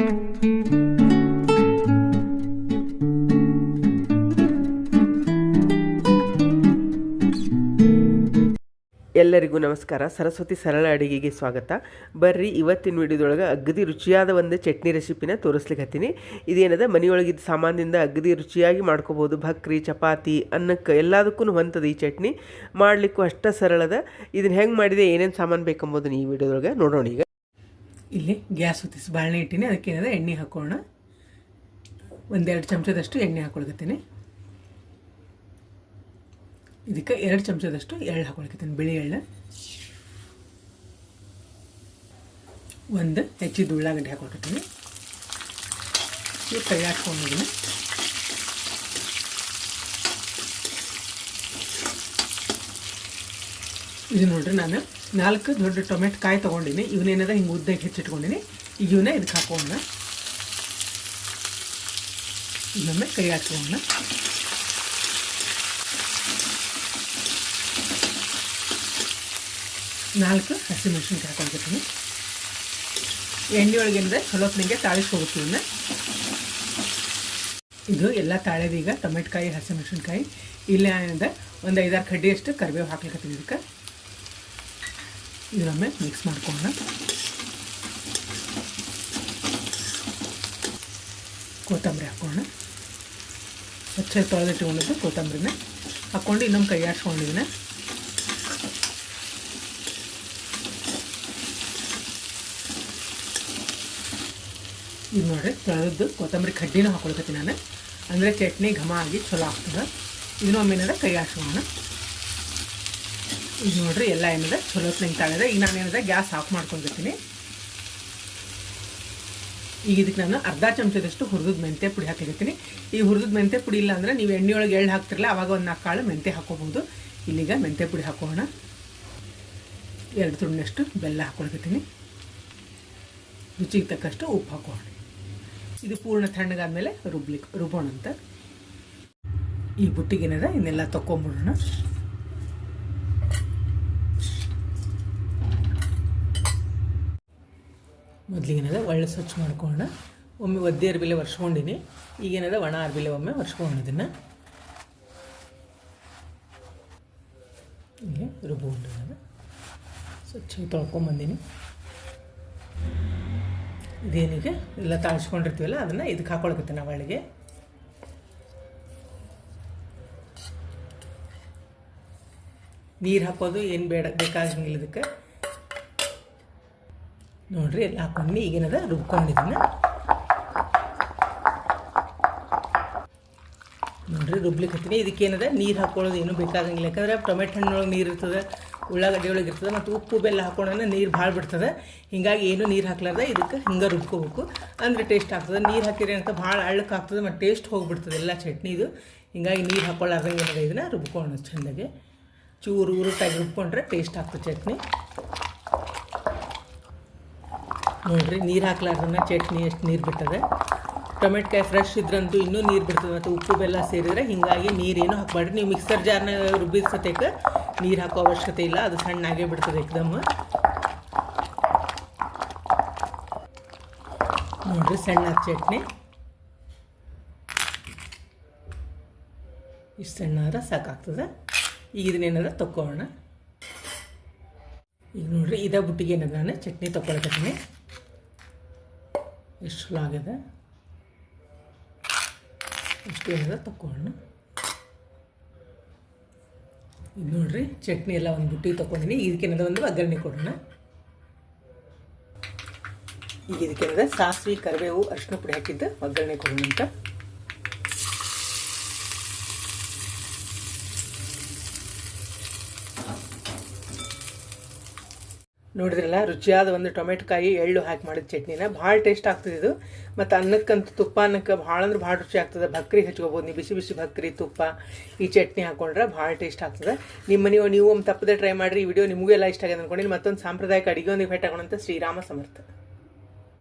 ಎಲ್ಲರಿಗೂ ನಮಸ್ಕಾರ. ಸರಸ್ವತಿ ಸರಳ ಅಡುಗೆಗೆ ಸ್ವಾಗತ. ಬರ್ರಿ, ಇವತ್ತಿನ ವಿಡಿಯೋದೊಳಗೆ ಅಗ್ದಿ ರುಚಿಯಾದ ಒಂದು ಚಟ್ನಿ ರೆಸಿಪಿನ ತೋರಿಸ್ಲಿಕ್ಕತ್ತೀನಿ ಇದೇನದ? ಮನೆಯೊಳಗಿದ್ದ ಸಾಮಾನ್ಯದಿಂದ ಅಗ್ದಿ ರುಚಿಯಾಗಿ ಮಾಡ್ಕೋಬೋದು. ಭಕ್ರಿ, ಚಪಾತಿ, ಅನ್ನಕ್ಕೆ ಎಲ್ಲದಕ್ಕೂ ಹೊಂತದ ಈ ಚಟ್ನಿ. ಮಾಡಲಿಕ್ಕೂ ಅಷ್ಟ ಸರಳದ. ಇದನ್ನ ಹೆಂಗೆ ಮಾಡಿದೆ, ಏನೇನು ಸಾಮಾನು ಬೇಕೆಂಬುದನ್ನು ಈ ವಿಡಿಯೋದೊಳಗೆ ನೋಡೋಣ ಈಗ. ಇಲ್ಲಿ ಗ್ಯಾಸ್ ಹೊತ್ತಿಸಿ ಬಾಳೆ ಇಟ್ಟಿನಿ ಅದಕ್ಕೇನದ ಎಣ್ಣೆ ಹಾಕೋಣ. ಒಂದೆರಡು ಚಮಚದಷ್ಟು ಎಣ್ಣೆ ಹಾಕೊಳ್ಕತ್ತೀನಿ. ಇದಕ್ಕೆ ಎರಡು ಚಮಚದಷ್ಟು ಎಳ್ಳು ಹಾಕೊಳ್ಕತ್ತೀನಿ, ಬಿಳಿ ಎಳ್ಳು. ಒಂದು ಹೆಚ್ಚಿದ ಉಳ್ಳಾಗಡ್ಡೆ ಹಾಕೊಳ್ಕತ್ತೀನಿ. ಕೈ ಹಾಕ್ಕೊಂಡಿದ್ದೀನಿ ಇದು ನೋಡ್ರಿ ನಾನು ನಾಲ್ಕು ದೊಡ್ಡ ಟೊಮೆಟೊ ಕಾಯಿ ತೊಗೊಂಡಿನಿ. ಇವನೇನದ ಹಿಂಗೆ ಉದ್ದಕ್ಕೆ ಹೆಚ್ಚಿಟ್ಕೊಂಡಿನಿ. ಈಗ ಇವನ್ನ ಇದಕ್ಕೆ ಹಾಕೋಣ. ಇನ್ನೊಮ್ಮೆ ಕೈ ಹಾಕೋಣ. ನಾಲ್ಕು ಹಸಿಮೆಣಸಿನ್ಕಾಯಿ ಹಾಕೊಂಡಿರ್ತೀನಿ ಎಣ್ಣೆ ಒಳಗಿಂದ ಚಲೋತ್ನಿಗೆ ತಾಳಿಸ್ಕೋಬೇಕು ಇದು ಎಲ್ಲ ತಾಳೆದೀಗ ಟೊಮೆಟೊ ಕಾಯಿ, ಹಸಿಮೆಣಸಿನ್ಕಾಯಿ. ಇಲ್ಲ ಏನಂದ? ಒಂದು ಐದಾರು ಕಡ್ಡಿಯಷ್ಟು ಕರಿಬೇವು ಹಾಕ್ಲಿಕ್ಕತ್ತೀನಿ ಇದಕ್ಕೆ. ಇದೊಮ್ಮೆ ಮಿಕ್ಸ್ ಮಾಡ್ಕೊಳ್ಳೋಣ ಕೊತ್ತಂಬರಿ ಹಾಕೋಣ ಸ್ವಚ್ಛ ತೊಳೆದಿಟ್ಟುಕೊಂಡಿದ್ದು ಕೊತ್ತಂಬರಿನ ಹಾಕ್ಕೊಂಡು ಇನ್ನೊಂದು ಕೈ ಆಡ್ಸ್ಕೊಂಡಿದ್ದೀನಿ ಇದು ನೋಡ್ರಿ, ತೊಳೆದದ್ದು ಕೊತ್ತಂಬರಿ ಕಡ್ಡಿನೂ ಹಾಕೊಳ್ಕತ್ತೀನಿ ನಾನು. ಅಂದರೆ ಚಟ್ನಿ ಘಮ ಆಗಿ ಚಲೋ ಆಗ್ತದೆ. ಇನ್ನೊಮ್ಮೆ ಏನಾರ ಕೈ ಆಡ್ಸೋಣ ಇದು ನೋಡ್ರಿ ಎಲ್ಲ ಏನಿದೆ? ಚಲೋ ತಾಳಿದೆ ಈಗ ನಾನು ಏನಿದೆ ಗ್ಯಾಸ್ ಆಫ್ ಮಾಡ್ಕೊಂಡಿರ್ತೀನಿ. ಈಗ ಇದಕ್ಕೆ ನಾನು ಅರ್ಧ ಚಮಚದಷ್ಟು ಹುರಿದ ಮೆಂತೆ ಪುಡಿ ಹಾಕಿರ್ತೀನಿ. ಈ ಹುರಿದ ಮೆಂತೆ ಪುಡಿ ಇಲ್ಲ ಅಂದರೆ ನೀವು ಎಣ್ಣೆಯೊಳಗೆ ಎಳ್ಳು ಹಾಕ್ತಿರಲ್ಲ, ಅವಾಗ ಒಂದು ನಾಲ್ಕು ಕಾಳು ಮೆಂತೆ ಹಾಕೋಬೋದು ಇಲ್ಲಿಗ ಮೆಂತೆ ಪುಡಿ ಹಾಕೋಣ. ಎರಡು ತುಂಡಷ್ಟು ಬೆಲ್ಲ ಹಾಕೊಳ್ಕತ್ತೀನಿ ರುಚಿಗೆ ತಕ್ಕಷ್ಟು ಉಪ್ಪು ಹಾಕೋಣ. ಇದು ಪೂರ್ಣ ತಣ್ಣಗಾದ್ಮೇಲೆ ರುಬ್ಲಿಕ್ಕೆ ರುಬ್ಬೋಣ ಅಂತ ಈ ಬುಟ್ಟಿಗೇನದ, ಇನ್ನೆಲ್ಲ ತಕೊಂಬಿಡೋಣ ಮೊದಲಿಗೇನದ ಒಳ್ಳೆ ಸ್ವಚ್ಛ ಮಾಡ್ಕೊಳ್ಳೋಣ. ಒಮ್ಮೆ ಒದ್ದೆ ಅರ್ಬಿಲೆ ಒರ್ಸ್ಕೊಂಡಿನಿ. ಈಗೇನದ ಒಣ ಅರ್ಬಿಲೆ ಒಮ್ಮೆ ಇದನ್ನು ಹೀಗೆ ರುಬ್ಕೊಂಡು ಸ್ವಚ್ಛ ತೊಳ್ಕೊಂಬಂದೀನಿ. ಇದೇನಿಗೆ? ಎಲ್ಲ ತಾಳ್ಸ್ಕೊಂಡಿರ್ತೀವಲ್ಲ, ಅದನ್ನು ಇದಕ್ಕೆ ಹಾಕೊಳಕತ್ತೆ ನಾವು ಒಳಗೆ ನೀರು ಹಾಕೋದು ಏನು ಬೇಡ, ಬೇಕಾಗಿಲ್ಲ ಇದಕ್ಕೆ. ನೋಡ್ರಿ ಎಲ್ಲ ಹಾಕೊಂಡು ಈಗೇನದ? ರುಬ್ಕೊಂಡಿದ್ದೀನಿ ನೋಡ್ರಿ ರುಬ್ಲಿಕ್ಕೆ ಹತ್ತೀನಿ ಇದಕ್ಕೇನದ? ನೀರು ಹಾಕೊಳ್ಳೋದು ಏನೂ ಬೇಕಾಗಂಗಿಲ್ಲ. ಯಾಕಂದ್ರೆ ಟೊಮೆಟೊ ಹಣ್ಣೊಳಗೆ ನೀರು ಇರ್ತದೆ ಉಳ್ಳಾಗಡ್ಡೆ ಒಳಗೆ ಇರ್ತದೆ, ಮತ್ತು ಉಪ್ಪು ಬೆಲ್ಲ ಹಾಕೊಂಡ್ರೆ ನೀರು ಭಾಳ ಬಿಡ್ತದೆ. ಹಿಂಗಾಗಿ ಏನು ನೀರು ಹಾಕ್ಲಾರ್ದೆ ಇದಕ್ಕೆ ಹಿಂಗೆ ರುಬ್ಕೋಬೇಕು. ಅಂದರೆ ಟೇಸ್ಟ್ ಆಗ್ತದೆ. ನೀರು ಹಾಕಿದ್ರೆ ಅಂತ ಭಾಳ ಅಳ್ಳಕ್ಕೆ ಆಗ್ತದೆ ಮತ್ತು ಟೇಸ್ಟ್ ಹೋಗಿಬಿಡ್ತದೆ ಎಲ್ಲ ಚಟ್ನಿದು. ಹಿಂಗಾಗಿ ನೀರು ಹಾಕೊಳ್ಳಾರ್ದಂಗೆ ಏನಾಗ ಇದನ್ನು ರುಬ್ಕೊಳ್ಳೋಣ ಚೆಂದಾಗೆ. ಚೂರು ಉರುಟಾಗಿ ರುಬ್ಕೊಂಡ್ರೆ ಟೇಸ್ಟ್ ಆಗ್ತದೆ ಚಟ್ನಿ. ನೋಡಿರಿ ನೀರು ಹಾಕ್ಲಾರ್ದನ್ನ ಚಟ್ನಿ ಎಷ್ಟು ನೀರು ಬಿಟ್ಟದೆ. ಟೊಮೆಟೊಕಾಯಿ ಫ್ರೆಶ್ ಇದ್ರಂತೂ ಇನ್ನೂ ನೀರು ಬಿಡ್ತದೆ. ಮತ್ತು ಉಪ್ಪು ಬೆಲ್ಲ ಸೇರಿದರೆ ಹೀಗಾಗಿ ನೀರೇನು ಹಾಕ್ಬಾರ್ದು. ನೀವು ಮಿಕ್ಸರ್ ಜಾರ್ನ ರುಬ್ಬಿದ ನೀರು ಹಾಕೋ ಅವಶ್ಯಕತೆ ಇಲ್ಲ. ಅದು ಸಣ್ಣಾಗೇ ಬಿಡ್ತದೆ ಏಕದಮ್ ನೋಡ್ರಿ ಸಣ್ಣ ಚಟ್ನಿ. ಇಷ್ಟು ಸಣ್ಣ ಆದ್ರೆ ಸಾಕಾಗ್ತದೆ. ಈಗ ಇದನ್ನೇನಾದ್ರೆ ತಕ್ಕೋಣ ಈಗ ನೋಡ್ರಿ ಇದ ಬುಟ್ಟಿಗೆ ಏನದ ನಾನು ಚಟ್ನಿ ತಗೊಳಕತ್ತೀನಿ ಎಷ್ಟು ಲಾಗಿದೆ. ಆಗ್ಯದ ಇಷ್ಟು ಎಲ್ಲ ತಕ್ಕೊಳ್ಳೋಣ. ಇದು ನೋಡ್ರಿ, ಚಟ್ನಿ ಎಲ್ಲ ಒಂದು ಬುಟ್ಟಿ ತೊಗೊಂಡಿನಿ ಇದಕ್ಕೇನದ ಒಂದು ಒಗ್ಗರಣೆ ಕೊಡೋಣ. ಈಗ ಇದಕ್ಕೇನದ ಸಾಸಿವೆ, ಕರಿಬೇವು ಅರಿಶಿನ ಪುಡಿ ಹಾಕಿದ್ದು ಒಗ್ಗರಣೆ ಕೊಡೋಣ ಅಂತ. ನೋಡಿದ್ರಲ್ಲ, ರುಚಿಯಾದ ಒಂದು ಟೊಮೆಟೊಕಾಯಿ ಎಳ್ಳು ಹಾಕಿ ಮಾಡಿದ ಚಟ್ನಿನ. ಭಾಳ ಟೇಸ್ಟ್ ಆಗ್ತದೆ ಇದು. ಮತ್ತು ಅನ್ನಕ್ಕಂತೂ ತುಪ್ಪ ಅನ್ನಕ್ಕೆ ಭಾಳ ಅಂದ್ರೆ ಭಾಳ ರುಚಿ ಆಗ್ತದೆ. ಭಕ್ರಿ ಹಚ್ಕೋಬೋದು. ನೀವು ಬಿಸಿ ಬಿಸಿ ಭಕ್ರಿ, ತುಪ್ಪ ಈ ಚಟ್ನಿ ಹಾಕೊಂಡ್ರೆ ಭಾಳ ಟೇಸ್ಟ್ ಆಗ್ತದೆ. ನಿಮ್ಮ ನೀವು ನೀವು ಒಮ್ಮೆ ತಪ್ಪದೆ ಟ್ರೈ ಮಾಡಿರಿ. ಈ ವಿಡಿಯೋ ನಿಮಗೂ ಎಲ್ಲ ಇಷ್ಟ ಆಗಿದೆ ಅನ್ಕೊಂಡಿನಿ. ಮತ್ತೊಂದು ಸಾಂಪ್ರದಾಯಿಕ ಅಡುಗೆ ಒಂದು ಭೇಟಿ ಶ್ರೀರಾಮ ಸಮರ್ಥ.